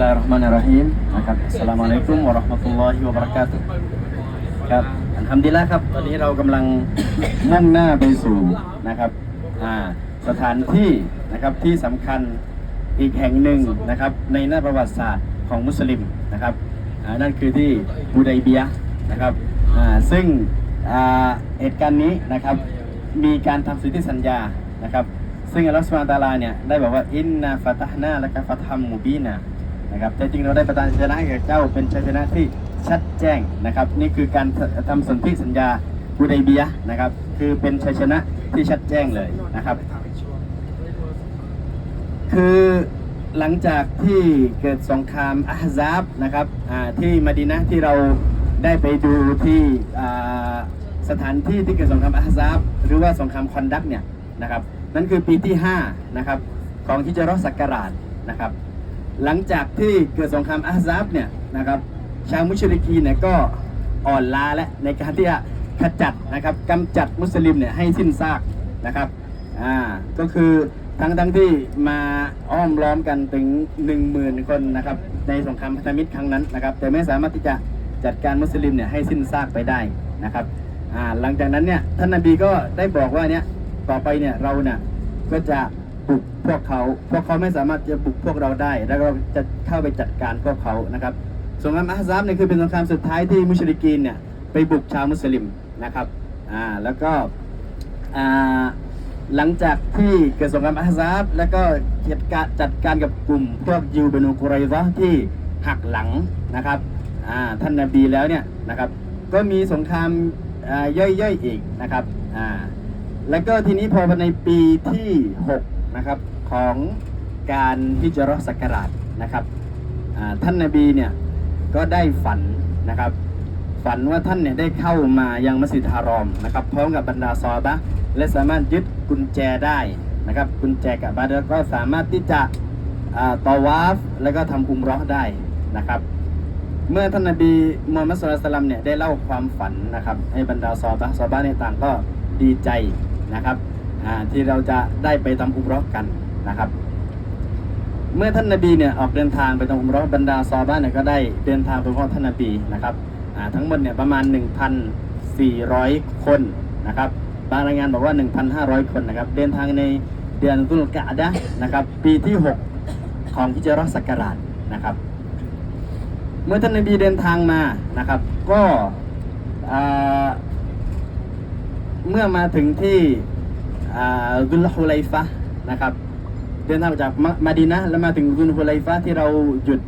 ลลาฮิรเราะห์มานิรเราะฮีมนะครับอัสสลามุอะลัยกุมวะเราะห์มะตุลลอฮิวะบะเราะกาตุฮ์ครับอัลฮัมดุลิลละครับ ตอนนี้เรากำลังมุ่งหน้าไปสู่นะครับอ่าสถานที่นะครับที่สำคัญอีกแห่งหนึ่งนะครับในหน้าประวัติศาสตร์ของมุสลิมนะครับอ่านั่นคือที่บูไดเบียห์นะครับอ่าซึ่งอ่าเหตุการณ์นี้นะครับมีการทำสนธิสัญญานะครับ ซึ่งอัลลอฮฺสุบฮานะฮูวะตะอาลาเนี่ยได้บอกว่าอินนาฟะตะฮ์นาละกะฟะตฮัมมุบีนา นะครับแต่จริงเราได้ประทานชนะให้แก่เจ้าเป็นชัยชนะที่ชัดแจ้งนะครับ นี่คือการทำสนธิสัญญาบูไดเบียนะครับ คือเป็นชัยชนะที่ชัดแจ้งเลยนะครับ คือหลังจากที่เกิดสงครามอะฮ์ซาบนะครับที่มะดีนะที่เราได้ไปดูที่สถานที่ที่เกิดสงครามอะฮ์ซาบหรือว่าสงครามคอนดักเนี่ยนะครับนั่นคือปีที่5นะครับของฮิจเราะห์ศักราชนะครับ หลังจากที่เกิดสงครามอะฮ์ซาบเนี่ยนะครับชาวมุชริกีเนี่ยก็อ่อนล้าและในการที่จะขจัดนะครับกำจัดมุสลิมเนี่ยให้สิ้นซากนะครับอ่าก็คือทั้งทั้งที่มาอ้อมล้อมกันถึง 1 0,000 คนนะครับในสงครามพันธมิตรครั้งนั้นนะครับ แต่ไม่สามารถที่จะจัดการมุสลิมเนี่ยให้สิ้นซากไปได้นะครับอ่าหลังจากนั้นเนี่ยท่านนบีก็ได้บอกว่าเนี่ยต่อไปเนี่ยเราเนี่ยก็จะ บุกพวกเขาพวกเขาไม่สามารถจะบุกพวกเราได้ แล้วเราจะเข้าไปจัดการพวกเขานะครับสงครามอะฮ์ซับเนี่ยคือเป็นสงครามสุดท้ายที่มุชริกีนเนี่ยไปบุกชาวมุสลิมนะครับอ่าแล้วก็อ่าหลังจากที่เกิดสงครามอะฮ์ซับแล้วก็จัดการจัดการกับกลุ่มพวกยิวเบนูกุไรซะห์ที่หักหลังนะครับอ่าท่านนบีแล้วเนี่ยนะครับก็มีสงครามอ่าย่อยๆอีกนะครับอ่าแล้วก็ทีนี้พอในปีที่ 6 นะครับของการฮิจราะห์ศักราชนะครับท่านนบีเนี่ยก็ได้ฝันนะครับ ฝันว่าท่านเนี่ยได้เข้ามายังมัสยิดฮารอมนะครับพร้อมกับบรรดาซอบะและสามารถยึดกุญแจได้นะครับกุญแจกับบาดก็สามารถที่จะอ่าตอวาฟแล้วก็ทำอุมราะห์ได้นะครับ เมื่อท่านนบีมูฮัมมัดสุลตัลลัมเนี่ยได้เล่าความฝันนะครับให้บรรดาซอบะซอบะห์เนี่ยต่างก็ดีใจนะครับ ที่เราจะได้ไปทำอุมรากันนะครับ เมื่อท่านนบีเนี่ยออกเดินทางไปตรงอุมรอบรรดาซอบ้านเนี่ยก็ได้เดินทางไปพร้อมท่านนบีนะครับทั้งหมดเนี่ยประมาณ 1,400 คนนะครับบางรายงานบอกว่า 1,500 คนนะครับ เดินทางในเดือนตุลกะดะนะครับ ปีที่ 6 ของฮิจารัศักราชนะครับ เมื่อท่านนบีเดินทางมานะครับ ก็เมื่อมาถึงที่ อ่าดุลฮุไลฟะนะครับเดินทางจากมะมาดีนะแล้วมาถึงซุนฮุไลฟะที่เราหยุด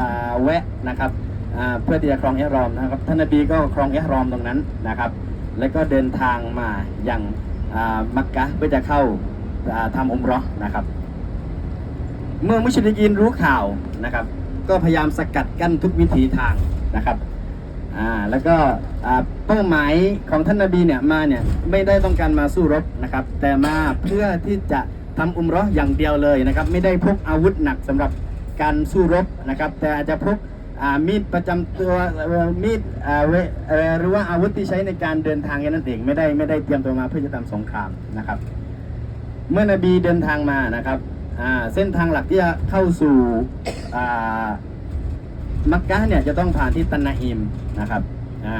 อ่าแวะนะครับอ่าเพื่อที่จะครองเอรอมนะครับท่านนบีก็ครองเอรอมตรงนั้นนะครับ แล้วก็เดินทางมาอย่างอ่ามักกะเพื่อจะเข้าอ่าทำอมรอนะครับ เมื่อมุชริกีนรู้ข่าวนะครับ ก็พยายามสกัดกั้นทุกวิถีทางนะครับ อ่าแล้วก็เป้าหมายของท่านนบีเนี่ยมาเนี่ยไม่ได้ต้องการมาสู้รบนะครับ แต่มาเพื่อที่จะทำอุมรออย่างเดียวเลยนะครับ ไม่ได้พกอาวุธหนักสำหรับการสู้รบนะครับ แต่อาจจะพกมีดประจำตัวมีดหรือว่าอาวุธที่ใช้ในการเดินทางแค่นั้นเองไม่ได้ไม่ได้เตรียมตัวมาเพื่อจะทำสงครามนะครับ เมื่อนบีเดินทางมานะครับเส้นทางหลักที่จะเข้าสู่ มักกะเนี่ยจะต้องผ่านที่ตันนาอิมนะครับอ่า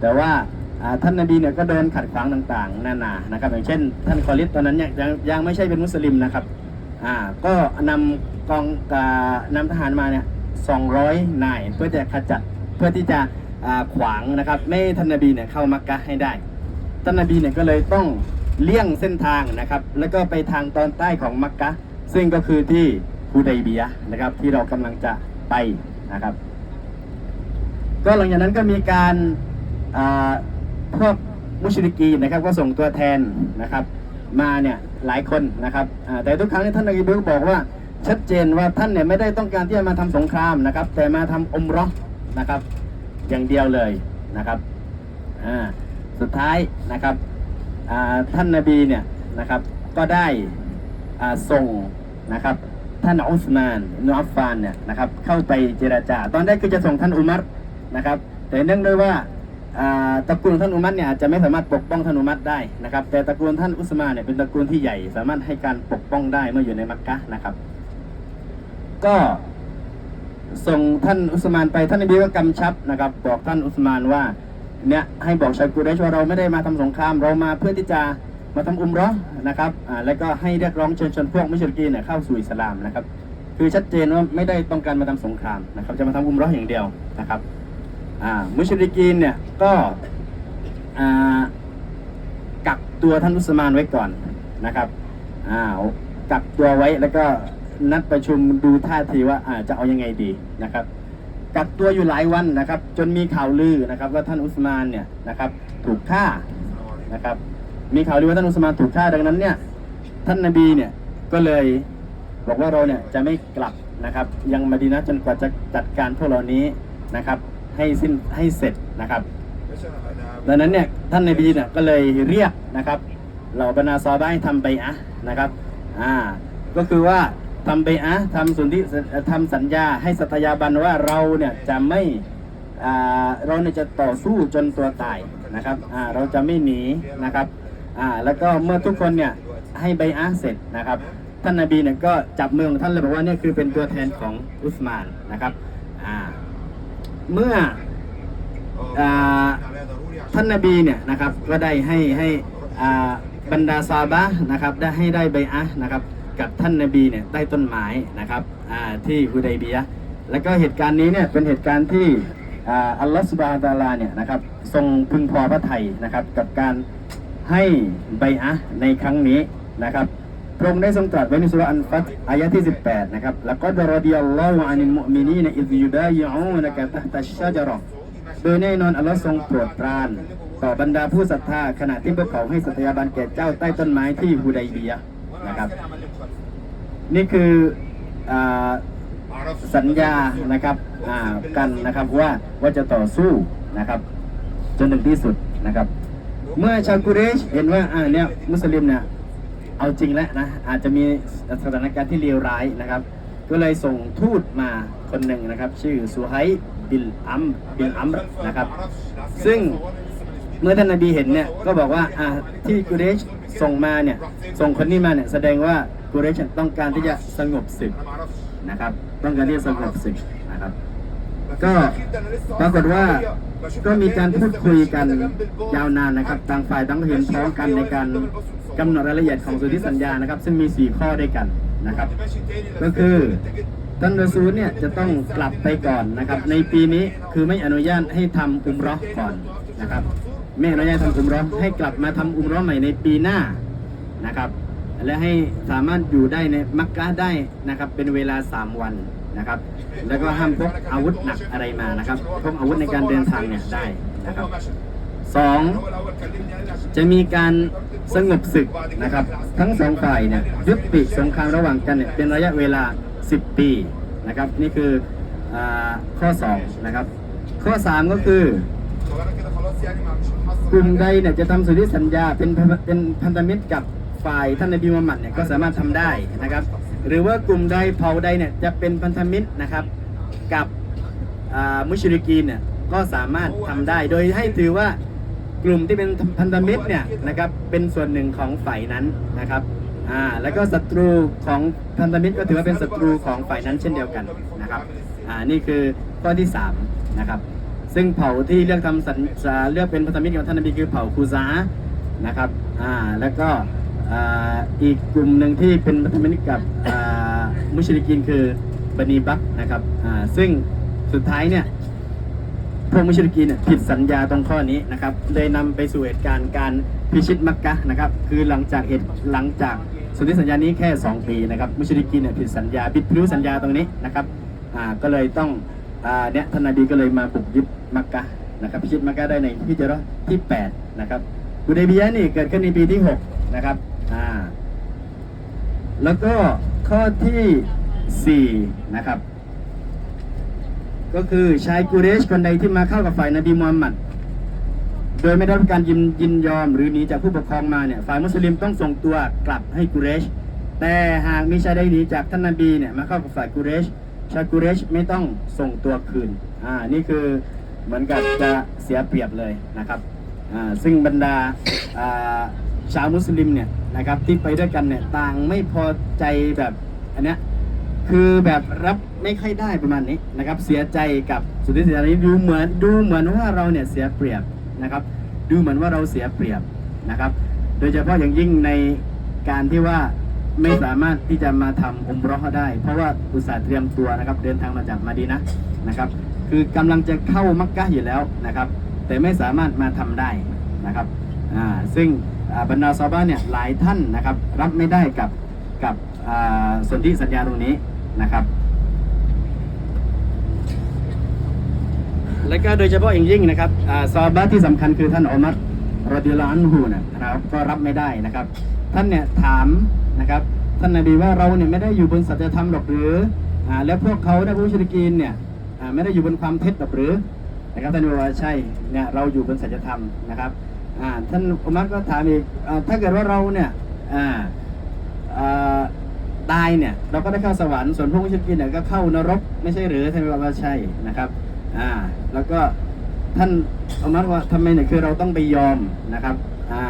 แต่ว่าอ่าท่านนบีเนี่ยก็เดินขัดขวางต่างๆ นานานะครับอย่างเช่น ท่านคอลิสตอนนั้นเนี่ยยังยังไม่ใช่เป็นมุสลิมนะครับอ่าก็นำกองกานำทหารมาเนี่ย200นายเพื่อจะขจัดเพื่อที่จะขวางนะครับไม่ท่านนบีเนี่ยเข้ามักกะให้ได้ท่านนบีเนี่ยก็เลยต้องเลี่ยงเส้นทางนะครับ แล้วก็ไปทางตอนใต้ของมักกะซึ่งก็คือที่ฮูดัยเบียนะครับที่เรากำลังจะไป นะครับ ก็หลังจากนั้นก็มีการาพวกมุชริกีนะครับ ก็ส่งตัวแทนนะครับ มาเนี่ยหลายคนนะครับแต่ทุกครั้งที่ท่านนบีก็บอกว่า ชัดเจนว่าท่านเนี่ยไม่ได้ต้องการที่จะมาทำสงครามนะครับ แต่มาทำอมเรอห์นะครับ อย่างเดียวเลยนะครับสุดท้ายนะครับท่านนบีเนี่ยนะครับก็ได้ส่งนะครับ ท่านอุสมานนอัฟฟานเนี่ยนะครับเข้าไปเจราจา ตอนแรกคือจะส่งท่านอุมัรนะครับ แต่เนื่องด้วยว่าตระกูลท่านอุมัรเนี่ยอาจจะไม่สามารถปกป้องท่านอุมัรได้นะครับ แต่ตระกูลท่านอุสมานเนี่ยเป็นตระกูลที่ใหญ่ สามารถให้การปกป้องได้เมื่ออยู่ในมักกะนะครับ ก็ส่งท่านอุสมานไปท่านนบีก็กำชับนะครับ บอกท่านอุสมานว่าเนี่ยให้บอกชาวกุเรชว่าเราไม่ได้มาทำสงครามเรามาเพื่อที่จะ มาทำอุมราะห์นะครับอ่าแล้วก็ให้เรียกร้องเชิญชวนพวกมุชริกีเนี่ยเข้าสู่อิสลามนะครับ คือชัดเจนว่าไม่ได้ต้องการมาทำสงครามนะครับ จะมาทำอุมราะห์อย่างเดียวนะครับอ่ามุชริกีนเนี่ยก็อ่ากักตัวท่านอุสมานไว้ก่อนนะครับอ่ากักตัวไว้แล้วก็นัดประชุมดูท่าทีว่าอ่าจะเอายังไงดีนะครับกักตัวอยู่หลายวันนะครับ จนมีข่าวลือนะครับว่าท่านอุสมานเนี่ยนะครับถูกฆ่านะครับ มีข่าวลือว่าท่านอุสมานถูกฆ่าดังนั้นเนี่ยท่านนบีเนี่ยก็เลยบอกว่าเราเนี่ยจะไม่กลับนะครับ ยังมาดีนะจนกว่าจะจัดการพวกเหล่านี้นะครับ ให้สิ้นให้เสร็จนะครับ ดังนั้นเนี่ยท่านนบีเนี่ยก็เลยเรียกนะครับเหล่าบรรดาซอบะห์ให้ทำใบอะนะครับอ่าก็คือว่าทำใบอะทำสุนที่ทำสัญญาให้สัตยาบันว่าเราเนี่ยจะไม่อ่าเราเนี่ยจะต่อสู้จนตัวตายนะครับอ่าเราจะไม่หนีนะครับ อ่าแล้วก็เมื่อทุกคนเนี่ยให้ใบอะห์เสร็จนะครับท่านนบีเนี่ยก็จับมือของท่านเลยบอกว่าเนี่ยคือเป็นตัวแทนของอุสมานนะครับอ่าเมื่ออ่าท่านนบีเนี่ยนะครับก็ได้ให้ให้อ่าบรรดาซาบะห์นะครับได้ให้ได้ใบอะห์นะครับกับท่านนบีเนี่ยใต้ต้นไม้นะครับอ่าที่ฮุดัยเบียแล้วก็เหตุการณ์นี้เนี่ยเป็นเหตุการณ์ที่อ่าอัลลอฮฺสุบฮานตาลาเนี่ยนะครับทรงพึงพอพระทัยนะครับกับการ ให้ใบอะในครั้งนี้นะครับพระองค์ได้ทรงตรัสไว้ในสุรอันฟัตอายะที่ 18 นะครับแล้วก็ดรดิยัลลอฮุอานิลมุมินีนอิซยุดายิอูนะกะตะตัชชะจาเราะห์โดยแน่นอนอัลลอฮ์ทรงโปรดปราน ต่อบรรดาผู้ศรัทธาขณะที่พวกเขาให้สัตยาบันแก่เจ้าใต้ต้นไม้ที่ฮูดัยเบียนะครับ นี่คืออสัญญานะครับกันนะครับว่าว่าจะต่อสู้นะครับ จนถึงที่สุดนะครับ เมื่อชาวกุเรชเห็นว่าอ่าเนี่ยมุสลิมเนี่ยเอาจริงแล้วนะอาจจะมีสถานการณ์ที่เลวร้ายนะครับ ก็เลยส่งทูตมาคนหนึ่งนะครับ ชื่อสุไฮบิลอัมบิลอัมนะครับ ซึ่งเมื่อท่านนบีเห็นเนี่ยก็บอกว่าอ่าที่กุเรชส่งมาเนี่ยส่งคนนี้มาเนี่ยแสดงว่ากุเรชต้องการที่จะสงบศึกนะครับ ต้องการที่จะสงบศึกนะครับ ก็ปรากฏว่าก็มีการพูดคุยกันยาวนานนะครับต่างฝ่ายต่างเห็นพ้องกันในการกำหนดรายละเอียดของสนธิสัญญานะครับ ซึ่งมี 4 ข้อด้วยกันนะครับ ก็คือท่านรอซูลเนี่ยจะต้องกลับไปก่อนนะครับ ในปีนี้คือไม่อนุญาตให้ทำอุมราะห์ก่อนนะครับไม่อนุญาตทำอุมราะห์ให้กลับมาทำอุมราะห์ใหม่ในปีหน้านะครับ และให้สามารถอยู่ได้ในมักกะได้นะครับเป็นเวลา 3 วัน นะครับ แล้วก็ห้ามพกอาวุธหนักอะไรมานะครับพกอาวุธในการเดินทางเนี่ยได้นะครับสองจะมีการสงบศึกนะครับ ทั้งสองฝ่ายเนี่ยยุติสงครามระหว่างกันเนี่ยเป็นระยะเวลา 10 ปีนะครับ นี่คืออข้อ2นะครับ ข้อ 3 ก็คือกลุ่มใดเนี่ยจะทำสนธิสัญญาเป็นพันเป็นพันธมิตรกับฝ่ายท่านนบีมุฮัมมัดเนี่ยก็สามารถทำได้นะครับ หรือว่ากลุ่มใดเผ่าใดเนี่ยจะเป็นพันธมิตรนะครับ กับมุชริกีนเนี่ยก็สามารถทำได้ โดยให้ถือว่ากลุ่มที่เป็นพันธมิตรเนี่ยนะครับเป็นส่วนหนึ่งของฝ่ายนั้นนะครับอ่าแล้วก็ศัตรูของพันธมิตรก็ถือว่าเป็นศัตรูของฝ่ายนั้นเช่นเดียวกันนะครับอ่านี่คือข้อที่สามนะครับซึ่งเผ่าที่เลือกทำสัญจะเลือกเป็นพันธมิตรกับท่านนบีคือเผ่าคูซานะครับอ่าแล้วก็ อีกกลุ่มหนึ่งที่เป็นพันธมิตรกับมุชริกินคือบันีบักนะครับซึ่งสุดท้ายเนี่ยพวกมุชริกีนเนี่ยผิดสัญญาตรงข้อนี้นะครับเลยนำไปสู่เหตุการณ์การพิชิตมักกะนะครับคือหลังจากเหตุหลังจากสนธิสัญญานี้แค่ 2 ปีนะครับมุชริกีนเนี่ยผิดสัญญาบิดพลิ้วสัญญาตรงนี้นะครับอ่าก็เลยต้องอ่าเนี่ยท่านนบีก็เลยมาบุกยึดมักกะนะครับพิชิตมักกะได้ในพิจารณาที่ 8 นะครับอุดัยบียะนี่เกิดขึ้นในปีที่ 6 นะครับ อ่าแล้วก็ข้อทีสี่ 4 นะครับ ก็คือชายกุเรชคนใดที่มาเข้ากับฝ่ายนบีมูฮัมมัด โดยไม่ได้รับการยินยินยอม หรือหนีจากผู้ปกครองมาเนี่ยฝ่ายมุสลิมต้องส่งตัวกลับให้กุเรช แต่หากมีชายใดหนีจากท่านนบีเนี่ยมาเข้ากับฝ่ายกุเรชชาวกุเรชไม่ต้องส่งตัวคืนอ่านี่คือเหมือนกับจะเสียเปรียบเลยนะครับอ่าซึ่งบรรดาอ่า ชาวมุสลิมเนี่ยนะครับที่ไปด้วยกันเนี่ยต่างไม่พอใจแบบอันเนี้ยคือแบบรับไม่ค่อยได้ประมาณนี้นะครับ เสียใจกับสุดทธิเสียนี้ดูเหมือนดูเหมือนว่าเราเนี่ยเสียเปรียบนะครับ ดูเหมือนว่าเราเสียเปรียบนะครับ โดยเฉพาะอย่างยิ่งในการที่ว่าไม่สามารถที่จะมาทำอุมราะห์ได้ เพราะว่าอุตสาห์เตรียมตัวนะครับ เดินทางมาจากมาดีนะนะครับ คือกำลังจะเข้ามักกะอยู่แล้วนะครับ แต่ไม่สามารถมาทำได้นะครับอ่าซึ่ง บรรดาซอฮาบ้าเนี่ยหลายท่านนะครับรับไม่ได้กับกับอ่าสนธิสัญญาตรงนี้นะครับ และก็โดยเฉพาะอย่างยิ่งนะครับซอฮาบะที่สำคัญคือท่านอุมัรรดิลันฮูนะครับก็รับไม่ได้นะครับ ท่านเนี่ยถามนะครับท่านนบีว่าเราเนี่ยไม่ได้อยู่บนสัจธรรมหรอกหรืออ่าและพวกเขาได้ผู้ชริกีนเนี่ยอ่าไม่ได้อยู่บนความเท็จหรอกหรือนะครับท่านบอกว่าใช่เนี่ยเราอยู่บนสัจธรรมนะครับ ท่านอุมัรก็ถามอีกอถ้าเกิดว่าเราเนี่ยตายเนี่ยเราก็ได้เข้าสวรรค์ส่วนพวกมุชริกีนเนี่ยก็เข้านรกไม่ใช่หรือท่านบอกว่าใช่นะครับอ่าแล้วก็ท่านอุมัรว่าทำไมเนี่ยคือเราต้องไปยอมนะครับอ่า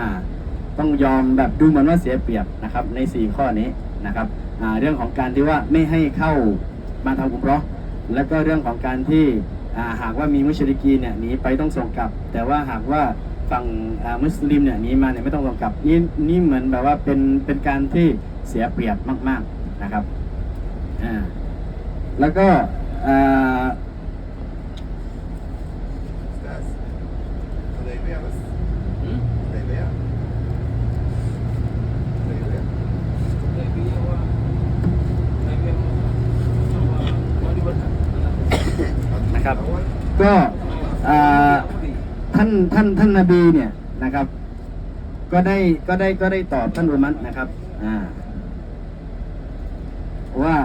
ต้องยอมแบบดูเหมือนว่าเสียเปรียบนะครับใน 4 ข้อนี้นะครับอ่าเรื่องของการที่ว่าไม่ให้เข้ามาทำอุมราะห์แล้วก็เรื่องของการที่อ่าหากว่ามีมุชริกีเนี่ยหนีไปต้องส่งกลับ แต่ว่าหากว่า ฝั่งมุสลิมเนี่ยมีมาเนี่ยไม่ต้องส่งกลับนี่นี่เหมือนแบบว่าเป็นเป็นการที่เสียเปรียบมาก ๆนะครับอ่าแล้วก็นะครับ ก็อ่า ท่านท่านท่านนบีเนี่ยนะครับ ก็ได้ก็ได้ก็ได้ตอบท่านอุมัตนะครับอ่าว่า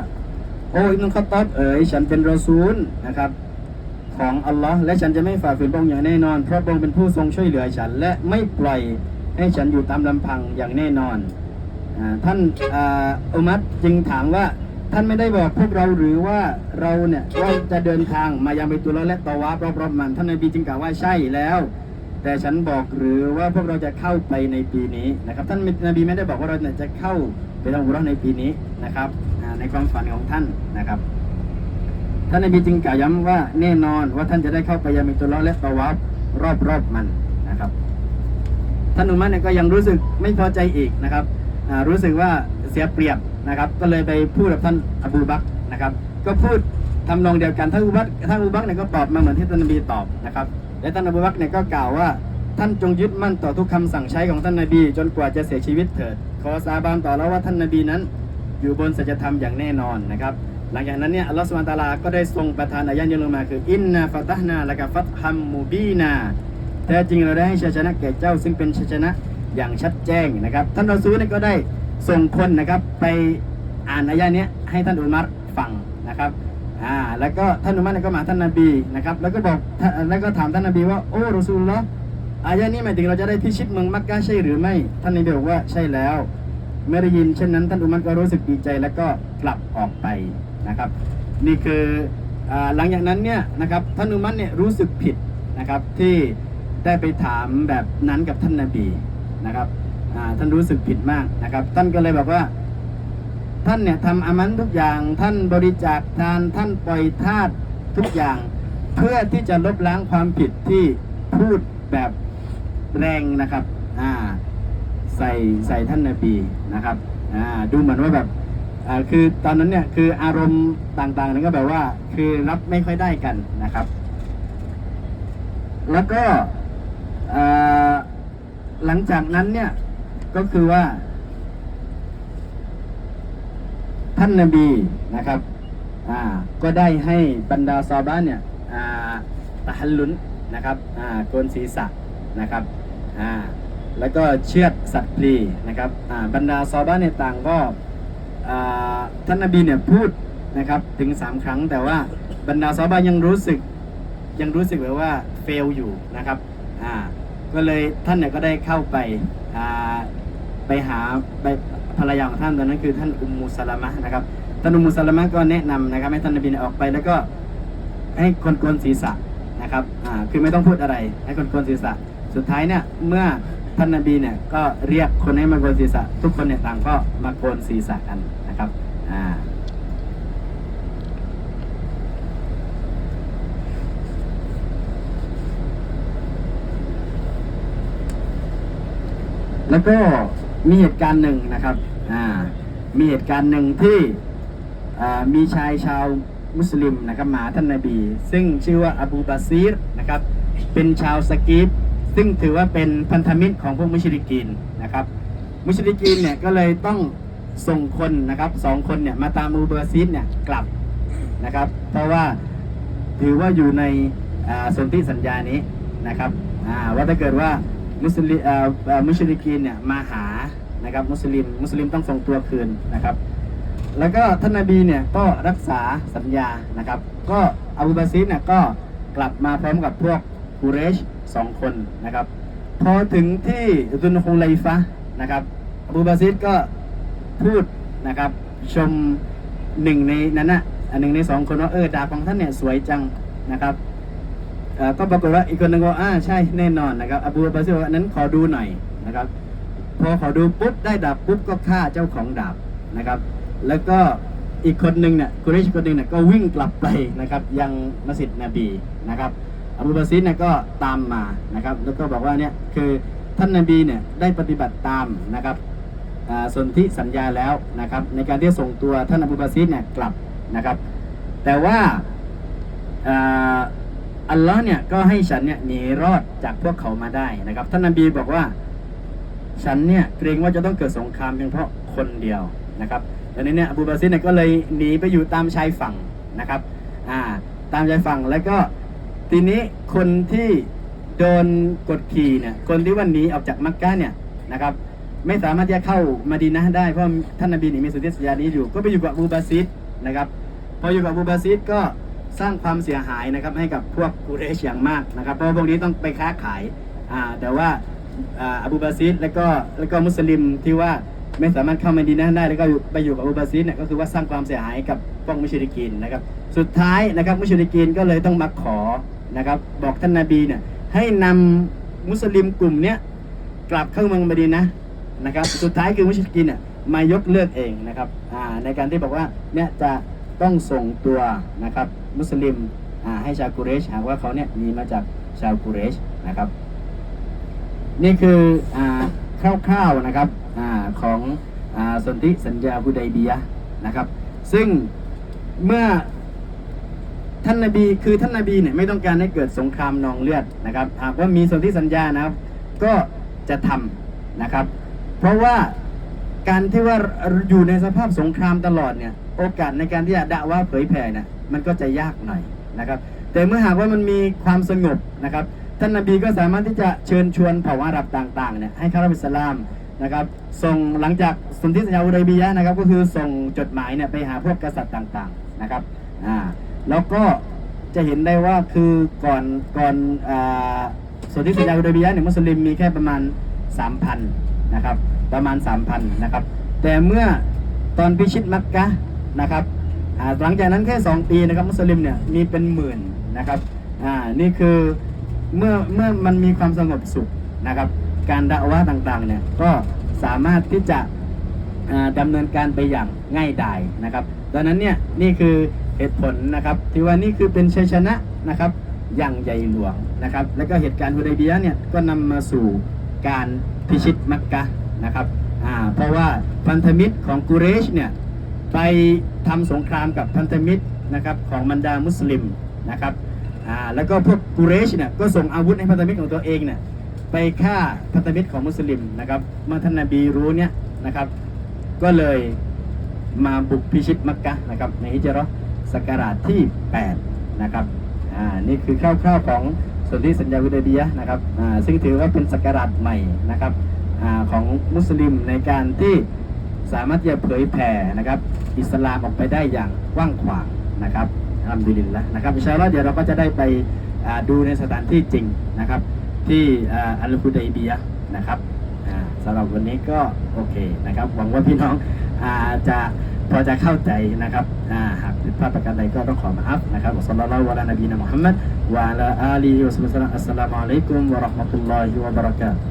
โอ้อิบนุคัตตับเอ๋ยฉันเป็นรอซูลนะครับ ของอัลลอฮ์และฉันจะไม่ฝ่าฝืนพระองค์อย่างแน่นอนเพราะพระองค์เป็นผู้ทรงช่วยเหลือฉัน และไม่ปล่อยให้ฉันอยู่ตามลำพังอย่างแน่นอนอท่านอุมัตจึงถามว่า ท่านไม่ได้บอกพวกเราหรือว่าเราเนี่ยว่าจะเดินทางมายังไปตุลและตะวาบรอบๆมันท่านนบีจึงกล่าวว่าใช่แล้ว แต่ฉันบอกหรือว่าพวกเราจะเข้าไปในปีนี้นะครับท่านนบีไม่ได้บอกว่าเราเนี่ยจะเข้าไปทำอุราในปีนี้นะครับในความฝันของท่านนะครับท่านนบีจึงกล่าวย้ำว่าแน่นอนว่าท่านจะได้เข้าไปยังมิตุลลอฮ์และตะวาบรอบรอบๆมันนะครับท่านอุมัรเนี่ยก็ยังรู้สึกไม่พอใจอีกนะครับรู้สึกว่าเสียเปรียบ นะครับ ก็เลยไปพูดกับท่านอบูบักนะครับ ก็พูดทำนองเดียวกันท่านอบูบักท่านอบูบักเนี่ยก็ตอบมาเหมือนที่ท่านนบีตอบนะครับ และท่านอบูบักเนี่ยก็กล่าวว่าท่านจงยึดมั่นต่อทุกคำสั่งใช้ของท่านนบี จนกว่าจะเสียชีวิตเถิด ขอสาบานต่อแล้วว่าท่านนบีนั้น อยู่บนสัจธรรมอย่างแน่นอนนะครับ หลังจากนั้นเนี่ยอัลลอฮฺสุบานตาลาก็ได้ทรงประทานอายะนี้ลงมาคืออินนาฟะตะฮ์นาละกะฟัตฮัมมูบีนาแท้จริงเราได้ให้ชัยชนะแก่เจ้าซึ่งเป็นชัยชนะอย่างชัดแจ้งนะครับ ท่านรอซูลเนี่ยก็ได้ ส่งคนนะครับไปอ่านอายะเนี้ยให้ท่านอุมัรฟังนะครับอ่าแล้วก็ท่านอุมัรก็มาท่านนบีนะครับแล้วก็บอกแล้วก็ถามท่านนบีว่าโอ้รอซูลลอฮ์อายะนี้หมายถึงเราจะได้พิชิตเมืองมักกะใช่หรือไม่ ท่านนบีบอกว่าใช่แล้วเมื่อได้ยินเช่นนั้นท่านอุมัรก็รู้สึกดีใจแล้วก็กลับออกไปนะครับ นี่คืออหลังจากนั้นเนี่ยนะครับท่านอุมัรเนี่ยรู้สึกผิดนะครับที่ได้ไปถามแบบนั้นกับท่านนาบีนะครับ ท่านรู้สึกผิดมากนะครับ ท่านก็เลยบอกว่า ท่านเนี่ยทำอามันทุกอย่าง ท่านบริจาคทานท่านปล่อยทาสทุกอย่าง เพื่อที่จะลบล้างความผิดที่พูดแบบแรงนะครับอ่าใส่ใส่ท่านนาบีนะครับอ่าดูเหมือนว่าแบบอ่าคือตอนนั้นเนี่ยคืออารมณ์ต่างๆนั้นก็แบบว่า คือรับไม่ค่อยได้กันนะครับ แล้วก็อ่าหลังจากนั้นเนี่ย ก็คือว่า ท่านนาบีนะครับอ่าก็ได้ให้บรรดาซอบ้านเนี่ยอ่าตะฮัลลุนนะครับอ่าโกนศีรษะนะครับอ่าแล้วก็เชือดสัตว์ปลีนะครับอ่าบรรดาซอบ้านเนี่ยต่างก็อ่าท่านนบีเนี่ยพูดนะครับถึงสามครั้งแต่ว่าบรรดาซอบ้านยังรู้สึกยังรู้สึกแบบว่าเฟลอยู่นะครับอ่าก็เลยท่านเนี่ยก็ได้เข้าไปอ่า ไปหาไปภรรยาของท่านตอนนั้นคือท่านอุมูสลามะนะครับท่านอุมูสลามะก็แนะนำนะครับ ให้ท่านนบีออกไปแล้วก็ให้คนกลนศีรษะนะครับอ่าคือไม่ต้องพูดอะไร ให้คนกลนศีรษะ สุดท้ายเนี่ยเมื่อท่านนบีเนี่ยก็เรียกคนให้มาโกนศีรษะ ทุกคนเนี่ยต่างก็มาโกนศีรษะกันนะครับอ่าแล้วก็ มีเหตุการณ์หนึ่งนะครับมีเหตุการณ์หนึ่งที่มีชายชาวมุสลิมนะครับมาท่านนาบี ซึ่งชื่อว่าอบูบาซีรนะครับเป็นชาวสกีฟซึ่งถือว่าเป็นพันธมิตรของพวกมุชริกีนนะครับมุชริกีนเนี่ยก็เลยต้องส่งคนนะครับสองคนเนี่ยมาตามอูบาซีรเนี่ยกลับนะครับ เพราะว่าถือว่าอยู่ในสนธิสัญญานี้นะครับว่าถ้าเกิดว่า มุสลิมอ่าอ่ามุชริกีนเนี่ยมาหานะครับมุสลิมมุสลิมต้องส่งตัวคืนนะครับแล้วก็ท่านนาบีเนี่ยก็รักษาสัญญานะครับ ก็อบูบาซิดเนี่ยก็กลับมาพร้อมกับพวกกุเรชสองคนนะครับ พอถึงที่ดุนฮุไลฟะนะครับอบูบาซิดก็พูดนะครับชมหนึ่งในนั้นนะอันหนึ่งในสองคนว่าเออดาบของท่านเนี่ยสวยจังนะครับ ก็ปรากฏว่าอีกคนหนึงก็อ่าใช่แน่นอนนะครับอบูบาซิดว่านั้นขอดูหน่อยนะครับ พอขอดูปุ๊บได้ดาบปุ๊บก็ฆ่าเจ้าของดาบนะครับ แล้วก็อีกคนหนึ่งเนี่ยกุเรชคนหนึ่งเนี่ยก็วิ่งกลับไปนะครับ ยังมัสยิดนบีนะครับอบูบาซิดเนี่ยก็ตามมานะครับ แล้วก็บอกว่าเนี่ยคือท่านนบีเนี่ยได้ปฏิบัติตามนะครับอ่าสนธิสัญญาแล้วนะครับ ในการที่ส่งตัวท่านอบูบาซิดเนี่ยกลับนะครับ แต่ว่า อัลลอฮ์เนี่ยก็ให้ฉันเนี่ยหนีรอดจากพวกเขามาได้นะครับ ท่านนบีบอกว่า ฉันเนี่ยเกรงว่าจะต้องเกิดสงครามเพียงเพราะคนเดียวนะครับดังนั้นเนี่ยอบูบาซิดเนี่ยก็เลยหนีไปอยู่ตามชายฝั่งนะครับอ่าตามชายฝั่งแล้วก็ทีนี้คนที่โดนกดขี่เนี่ยคนที่ว่าหนีออกจากมักกะเนี่ยนะครับไม่สามารถจะเข้ามาดีนะได้เพราะท่านนบีนี่มีสุนทรสัญญานี้อยู่ ก็ไปอยู่กับอบูบาซิดนะครับพออยู่กับอบูบาซิดก็ สร้างความเสียหายนะครับให้กับพวกกุเรชอย่างมากนะครับเพราะว่าพวกนี้ต้องไปค้าขายอ่าแต่ว่าอ่าอบูบาซิดแล้วก็แล้วก็มุสลิมที่ว่าไม่สามารถเข้ามาดีนะห์ได้แล้วก็ไปอยู่กับอบูบาซิดเนี่ยก็คือว่าสร้างความเสียหายกับพวกมุชริกีนนะครับสุดท้ายนะครับมุชริกีนก็เลยต้องมาขอนะครับบอกท่านนาบีเนี่ยให้นำมุสลิมกลุ่มเนี้ยกลับเข้าเมืองมะดีนะนะครับสุดท้ายคือมุชริกีนเนี่ยมายกเลิกเองนะครับในการที่บอกว่าเนี่ยจะ ต้องส่งตัวนะครับมุสลิมให้ชาวกุเรชหากว่าเขาเนี่ยมีมาจากชาวกุเรชนะครับ นี่คืออคร่าวๆนะครับอของอสนธิสัญญาฮุดัยเบียนะครับ ซึ่งเมื่อท่านนาบีคือท่านนาบีเนี่ยไม่ต้องการให้เกิดสงครามนองเลือดนะครับหากว่ามีสนธิสัญญานะครับ ก็จะทำนะครับ เพราะว่าการที่ว่าอยู่ในสภาพสงครามตลอดเนี่ย โอกาสในการที่จะด่าว่าเผยแผ่เนี่ยมันก็จะยากหน่อยนะครับ แต่เมื่อหากว่ามันมีความสงบนะครับ ท่านนบีก็สามารถที่จะเชิญชวนเผ่าอาหรับต่างๆเนี่ยให้เข้ารับอิสลามนะครับส่งหลังจากสนธิสัญญาอุดัยบียะนะครับก็คือส่งจดหมายเนี่ยไปหาพวกกษัตริย์ต่างๆนะครับอ่าแล้วก็จะเห็นได้ว่าคือก่อนก่อนอ่าสนธิสัญญาอุดัยบียะเนี่ยมุสลิมมีแค่ประมาณ 3,000นะครับประมาณ 3,000นะครับแต่เมื่อตอนพิชิตมักกะ นะครับหลังจากนั้นแค่ 2 ปีนะครับมุสลิมเนี่ยมีเป็นหมื่นนะครับนี่คือเมื่อเมื่อมันมีความสงบสุขนะครับ การดะว่าต่างๆเนี่ยก็สามารถที่จะอ่าดำเนินการไปอย่างง่ายดายนะครับดังนั้นเนี่ยนี่คือเหตุผลนะครับที่ว่านี่คือเป็นชัยชนะนะครับอย่างใหญ่หลวงนะครับ แล้วก็เหตุการณ์ฮุดัยเบียะเนี่ยก็นำมาสู่การพิชิตมักกะนะครับเพราะว่าพันธมิตรของกุเรชเนี่ย ไปทำสงครามกับพันธมิตรนะครับของบรรดามุสลิมนะครับอ่าแล้วก็พวกกุเรชเนี่ยก็ส่งอาวุธให้พันธมิตรของตัวเองเนี่ยไปฆ่าพันธมิตรของมุสลิมนะครับเมื่อท่านนบีรู้เนี่ยนะครับ ก็เลยมาบุกพิชิตมักกะนะครับในฮิจราะห์ศักราชที่ 8 นะครับอ่านี่คือคร่าวๆของสนธิสัญญาวิดาบียนะครับอ่าซึ่งถือว่าเป็นศักราชใหม่นะครับอ่าของมุสลิมในการที่ สามารถที่จะเผยแผ่นะครับ อิสลามออกไปได้อย่างกว้างขวางนะครับอัลฮัมดุลิลละนะครับอินชาอัลลอฮ์เดี๋ยวเราก็จะได้ไปดูในสถานที่จริงนะครับ ที่อัลฮุดัยเบียนะครับสำหรับวันนี้ก็โอเคนะครับ หวังว่าพี่น้องอาจะพอจะเข้าใจนะครับหากผิดพลาดประการใดก็ต้องขอมาอัพนะครับอัสสลามุอะลานบีนะมุฮัมมัดวะอะลาอาลีฮิวะซัลลัมอัสสลามุอะลัยกุมวะเราะห์มะตุลลอฮิวะบะเราะกาตุฮ์